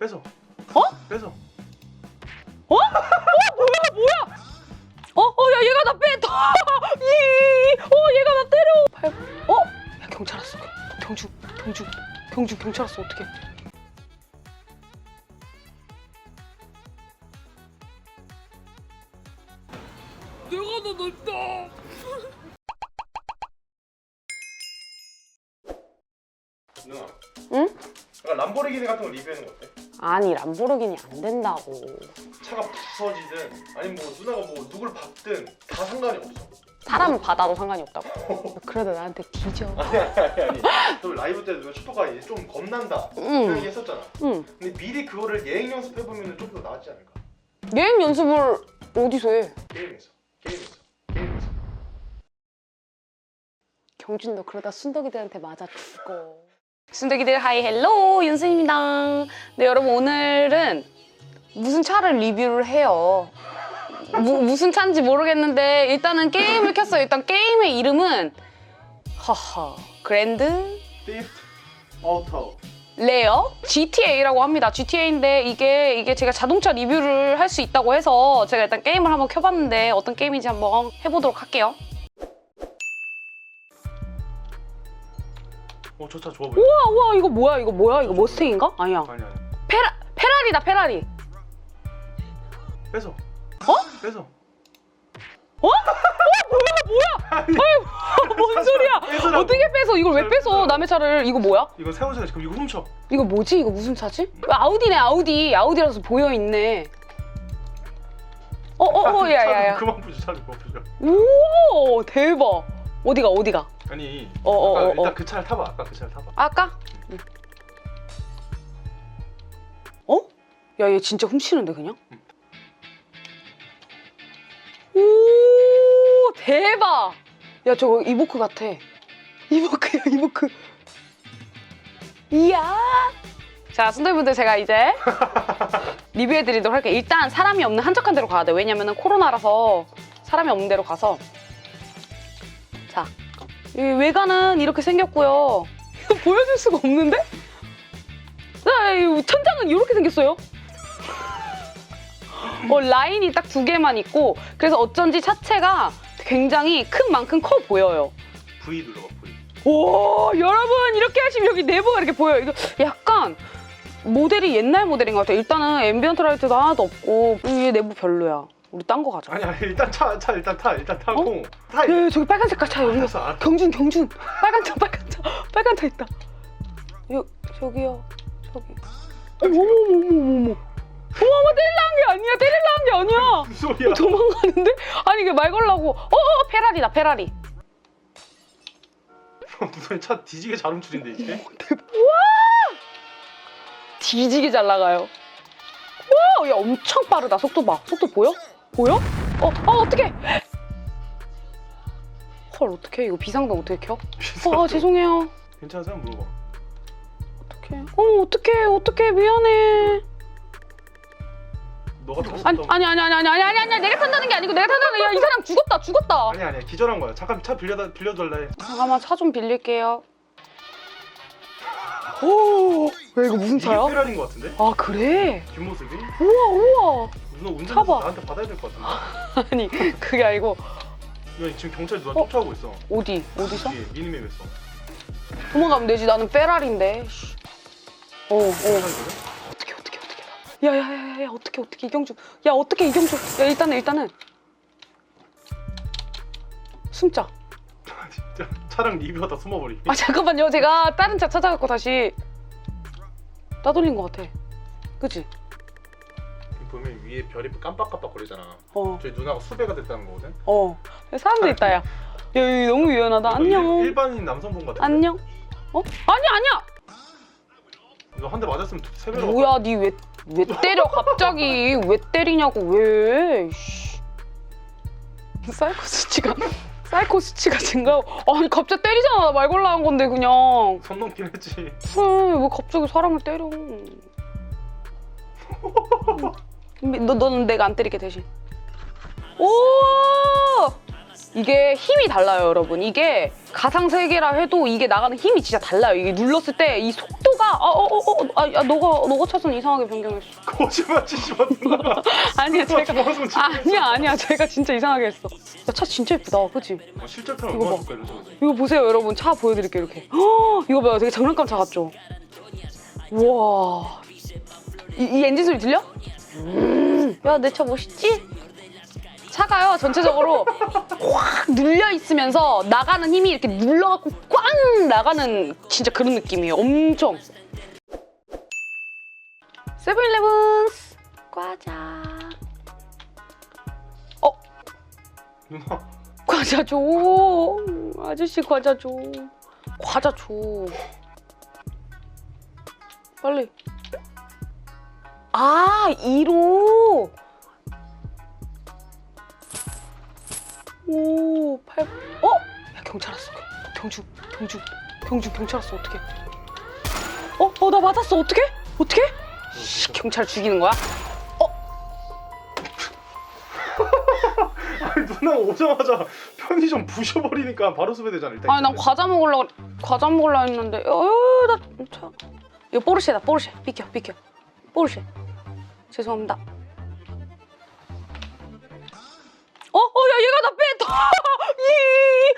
뺏어. 어? 뺏어. 어? 어? 뭐야 뭐야? 어? 어? 야 얘가 나 뺐다. 이. 어 얘가 나 때려. 발. 어? 야 경찰 왔어. 경주 경주 경주 경찰 왔어 어떡해? 내가 너 냈다. 누나. 응? 약간 람보르기니 같은 거 리뷰하는 거 어때? 아니 람보르기니 안 된다고. 차가 부서지든 아니면 뭐 누나가 뭐 누굴 받든 다 상관이 없어. 사람 받아도 상관이 없다고. 그래도 나한테 뒤져. 아니 아니 아니. 또 라이브 때도 슈퍼가 이제 좀 겁난다. 그 응. 얘기 했었잖아. 응. 근데 미리 그거를 예행 연습해 보면 좀 더 나았지 않을까? 여행 연습을 어디서 해? 게임에서. 게임에서. 게임에서. 경준 너 그러다 순덕이들한테 맞아 죽어. 순덕이들 하이 헬로 윤수입니다. 네 여러분 오늘은 무슨 차를 리뷰를 해요. 무, 무슨 차인지 모르겠는데 일단은 게임을 켰어요. 일단 게임의 이름은 하하 그랜드 피프트 오토. 레어 GTA라고 합니다. GTA인데 이게 이게 제가 자동차 리뷰를 할 수 있다고 해서 제가 일단 게임을 한번 켜봤는데 어떤 게임인지 한번 해보도록 할게요. 어, 저 차 좋아 보여. 우와 우와 이거 뭐야 이거 뭐야 이거 머스탱인가? 아니야. 아니 아니. 페라 페라리다 페라리. 뺏어. 어? 뺏어. 어? 어 뭐야 뭐야? 아니, 뭔 소리야? 뺏으라고. 어떻게 뺏어? 이걸 왜잘 뺏어? 남의 차를 이거 뭐야? 이거 세운 차가 지금 이거 훔쳐. 이거 뭐지? 이거 무슨 차지? 이거 아우디네 아우디 아우디라서 보여 있네. 어어어 차도 야야야. 그만 부셔 차도 그만 부셔. 오 대박. 어디가 어디가? 아니. 어, 어, 아까 어, 일단 어. 그 차를 타봐. 아까 그 차를 타봐. 아까? 응. 어? 야 얘 진짜 훔치는데 그냥? 오 대박! 야 저거 이보크 같아. 이보크야 이보크. 이야. 자 순대분들 제가 이제 리뷰해드리도록 할게요. 일단 사람이 없는 한적한 데로 가야 돼. 왜냐면은 코로나라서 사람이 없는 데로 가서 자 이 외관은 이렇게 생겼고요. 이거 보여줄 수가 없는데? 천장은 이렇게 생겼어요. 어, 라인이 딱 두 개만 있고 그래서 어쩐지 차체가 굉장히 큰 만큼 커 보여요. V 눌러봐 V. 오 여러분 이렇게 하시면 여기 내부가 이렇게 보여요. 이거 약간 모델이 옛날 모델인 것 같아요. 일단은 앰비언트 라이트도 하나도 없고 이 내부 별로야. 우리 딴 거 가자. 아니 아니 일단 차 차 일단 타 일단 타고 타. 야, 야, 저기 빨간 색깔 차 여기 알았어 알았어. 경준 경준 빨간 차 빨간 차 빨간 차 있다. 여 저기요 저기. 어머 어머 어머 어머 어머. 어머 때리려는 게 아니야 때리려는 게 아니야. 무슨 소리야? 도망가는데? 아니 이게 말 걸라고. 어, 어 페라리다 페라리. 무슨 차 뒤지게 잘 훔치는데 이게? 뒤지게 잘 나가요. 와, 야 엄청 빠르다. 속도 봐. 속도 보여? 보여? 어, 어 어떡해? 헐 어떡해? 이거 비상등 어떻게 켜? 어, 아, 죄송해요. 괜찮으세요? 물어봐. 어떡해? 어, 어떡해? 어떡해? 미안해. 너가 아니, 아니, 아니, 아니, 아니, 아니, 아니, 아니, 내가 탄다는 게 아니고 내가 탄다는 게, 야, 이 사람 죽었다, 죽었다. 아니 아니야 기절한 거야. 잠깐 차 빌려다 빌려달래. 잠깐만, 차 좀 빌릴게요. 오, 왜 이거 무슨 차야? 페라리인 거 같은데? 아, 그래? 뒷모습이? 우와, 우와. 누나 운전 타봐. 나한테 받아야 될 것 같은데? 아니, 그게 아니고, 야 지금 경찰 누나 어? 쫓아오고 있어. 어디, 어디서? 뒤에 미니맵에서. 도망가면 되지. 나는 페라리인데. 씨. 어, 어. 어떻게, 어떻게, 어떻게. 야, 야, 야, 야, 야, 어떻게, 어떻게, 이경주. 야, 어떻게, 이경주. 야, 일단은, 일단은. 숨자. 진짜 차량 리뷰하다 숨어버리. 아, 잠깐만요. 제가 다른 차 찾아갖고 다시 따돌린 것 같아. 그치? 보면 위에 별이 깜빡깜빡 거리잖아. 어, 저희 누나가 수배가 됐다는 거거든. 어. 사람들 있다, 야. 야, 여기 너무 유연하다. 이거 안녕. 일, 일반인 남성분 같은데. 안녕. 어? 아니, 아니야! 이거 한대 맞았으면 세 배로. 뭐야, 니 왜, 왜 때려, 갑자기. 왜 때리냐고, 왜. 씨. 사이코 수치가, 사이코 수치가 증가. 아니, 갑자기 때리잖아. 나말 걸라 한 건데, 그냥. 손 넘긴 했지. 그래, 왜 갑자기 사람을 때려. 너, 너는 내가 안 때릴게, 대신. 오! 이게 힘이 달라요, 여러분. 이게 가상 세계라 해도 이게 나가는 힘이 진짜 달라요. 이게 눌렀을 때 이 속도가 아어어어 아, 야, 너가 너가 차선 이상하게 변경했어 거짓말 치지 마. 아니야 제가 중앙선 찍고 아니야 아니야 제가 진짜 이상하게 했어 야 차 진짜 예쁘다 그치? 어, 실제 편 이거 봐. 줄까. 이거 보세요 여러분 차 보여드릴게요 이렇게 헉, 이거 봐요 되게 장난감 차 같죠? 우와 이, 이 엔진 소리 들려? 야 내 차 멋있지? 차가요 전체적으로 확 눌려 있으면서 나가는 힘이 이렇게 눌러갖고 꽝 나가는 진짜 그런 느낌이에요 엄청 세븐일레븐스 과자 어 누나 과자 줘. 아저씨 과자 줘. 과자 줘. 빨리. 아, 2로. 오, 8. 어? 야, 경찰 왔어. 경주, 경주, 경주, 경찰 왔어. 어떡해. 어, 어, 나 맞았어. 어떡해? 씨, 경찰 죽이는 거야? 아니 누나 오자마자 편의점 부셔버리니까 바로 수배되잖아 일단. 아니 난 과자 먹으려고 과자 먹으려 했는데 어나 차. 이거 포르쉐다 포르쉐 비켜 비켜 포르쉐 죄송합니다. 어? 어 야 얘가 나 뺐다 이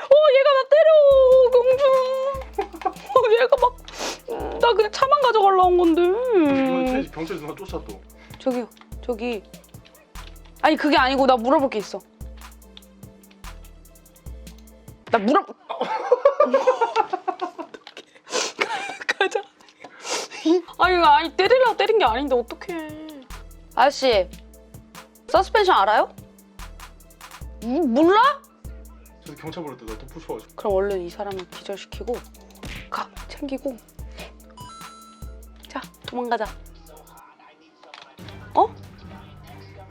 어 얘가 나 때려 경주. 어 얘가 막나 그냥 차만 가져가려고 한 건데. 경찰 누나 쫓아 또. 저기요 저기. 아니 그게 아니고 나 물어볼 게 있어. 나 물어 가자. 아니 아니 때리려고 때린 게 아닌데 어떡해 아저씨 서스펜션 알아요? 음, 몰라? 저 경찰 부를 때나 또 부셔가지고. 그럼 얼른 이 사람을 기절시키고 가 챙기고 자 도망가자 어?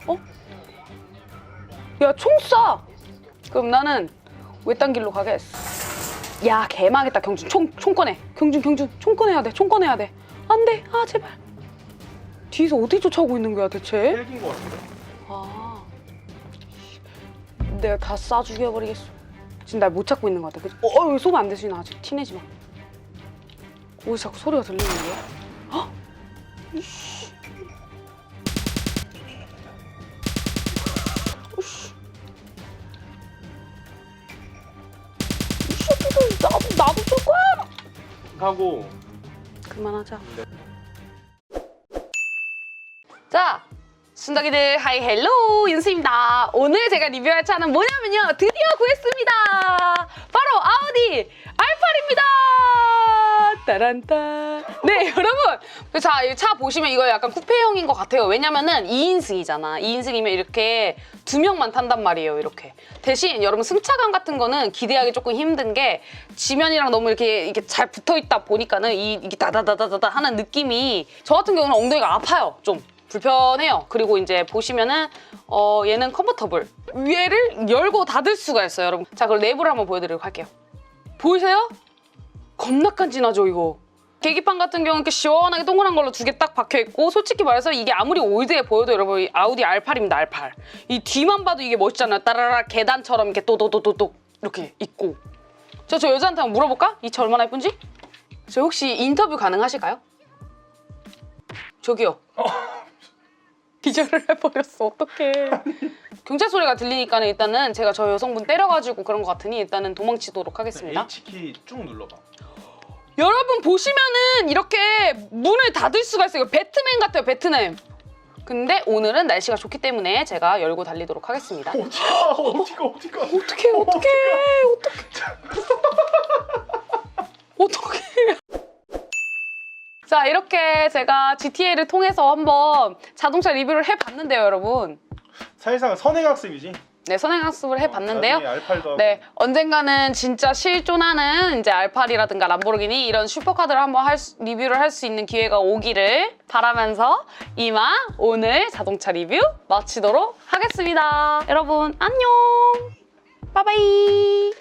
어? 야총 쏴! 그럼 나는 외딴 길로 가겠어 야 개망했다 경준 총, 총 꺼내 경준 경준 총 꺼내야 돼총 꺼내야 돼 안돼 아 제발 뒤에서 어디 쫓아오고 있는 거야 대체? 헬긴 거 같은데. 아 내가 다쏴 죽여버리겠어 지금 날 못 찾고 있는 것 같아 그치? 어, 어 쏘면 안 되지 나 아직 티내지 마 어디서 자꾸 소리가 들리는 거야? 이 새끼들 나도 나도 쏠 거야 하고 그만하자. 자, 순덕이들 하이 헬로 윤수입니다. 오늘 제가 리뷰할 차는 뭐냐면요. 드디어 구했습니다. 바로 아우디 R8입니다. 따란따. 네, 여러분. 그 자, 이 차 보시면 이거 약간 쿠페형인 것 같아요. 왜냐면은 2인승이잖아. 2인승이면 이렇게 두 명만 탄단 말이에요. 이렇게. 대신 여러분 승차감 같은 거는 기대하기 조금 힘든 게 지면이랑 너무 이렇게 이게 잘 붙어 있다 보니까는 이 이게 다다다다다다 하는 느낌이 저 같은 경우는 엉덩이가 아파요. 좀 불편해요. 그리고 이제 보시면은 어 얘는 컨버터블 위에를 열고 닫을 수가 있어요, 여러분. 자, 그럼 내부를 한번 보여드리도록 할게요. 보이세요? 겁나 간지나죠, 이거. 계기판 같은 경우는 이렇게 시원하게 동그란 걸로 두 개 딱 박혀 있고 솔직히 말해서 이게 아무리 올드해 보여도 여러분 이 아우디 R8입니다 R8 이 뒤만 봐도 이게 멋있잖아요 따라라 계단처럼 이렇게 또또또또또 이렇게 있고 저 저 여자한테 한번 물어볼까? 이 차 얼마나 예쁜지? 저 혹시 인터뷰 가능하실까요? 저기요 기절을 해버렸어 어떡해 경찰 소리가 들리니까 일단은 제가 저 여성분 때려가지고 그런 것 같으니 일단은 도망치도록 하겠습니다 H키 쭉 눌러봐. 여러분 보시면은 이렇게 문을 닫을 수가 있어요. 배트맨 같아요, 배트맨. 근데 오늘은 날씨가 좋기 때문에 제가 열고 달리도록 하겠습니다. 어디가 어디가 어디가. 어떡해, 어떡해. 자, 이렇게 제가 GTA를 통해서 한번 자동차 리뷰를 해봤는데요, 여러분. 사실상 선행학습이지. 네, 선행학습을 해봤는데요. 나중에 알팔도 하고. 네, 언젠가는 진짜 실존하는 이제 알파리라든가 람보르기니 이런 슈퍼카들을 한번 할 수- 리뷰를 할 수 있는 기회가 오기를 바라면서 이만 오늘 자동차 리뷰 마치도록 하겠습니다. 여러분 안녕. 빠바이.